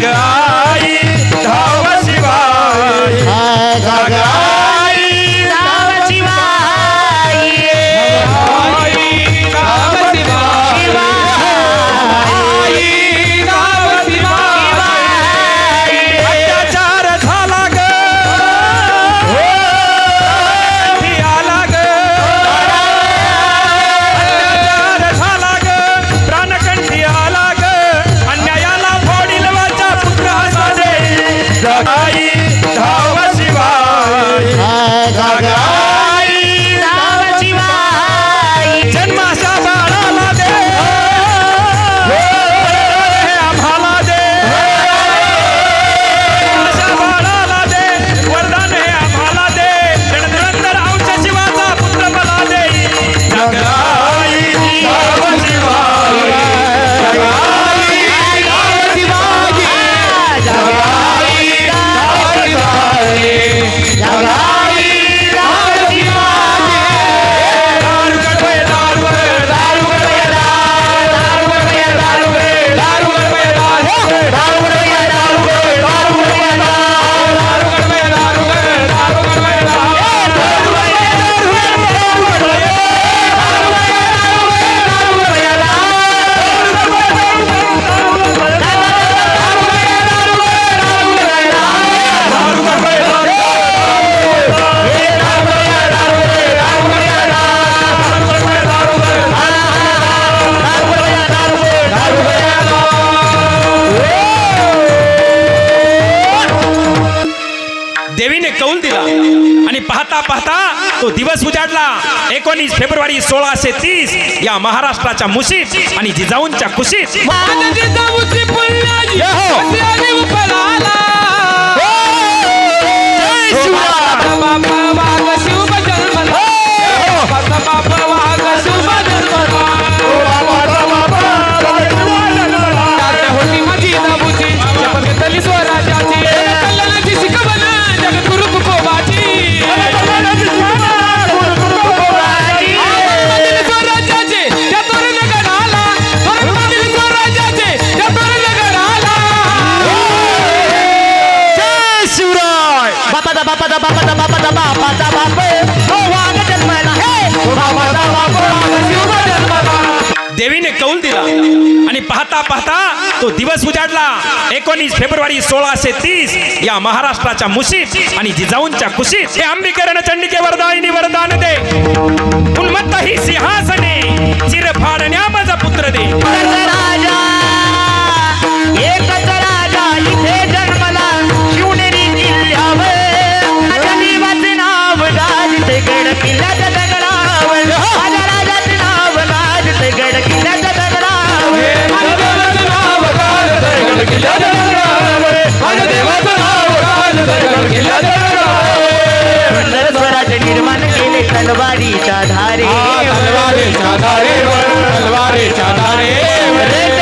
God. देवीने कौल दिला. आणि पाहता पाहता तो दिवस उजाडला. एकोणीस फेब्रुवारी सोळाशे तीस या महाराष्ट्राच्या मुशीत आणि जिजाऊंच्या कुशीत. बापाचा बापाचा बापाचा बापाचा बापाचा बाप तो वाघ जन्माला हे बापाचा बाप वाघ शिव जन्माला देवीने कौल दिला आणि पाहता पाहता तो दिवस उजाडला. एकोणीस फेब्रुवारी सोळाशे तीस या महाराष्ट्राच्या मुशीत आणि जिजाऊंच्या कुशीत हे अंबिकरण चंडिके वरदायिनी वरदान दे. उन्मत्त ही सिंहासने चिर फाडण्या माझा पुत्र दे. तलवारीच्या धारे तलवारीच्या धारे तलवारीच्या धारे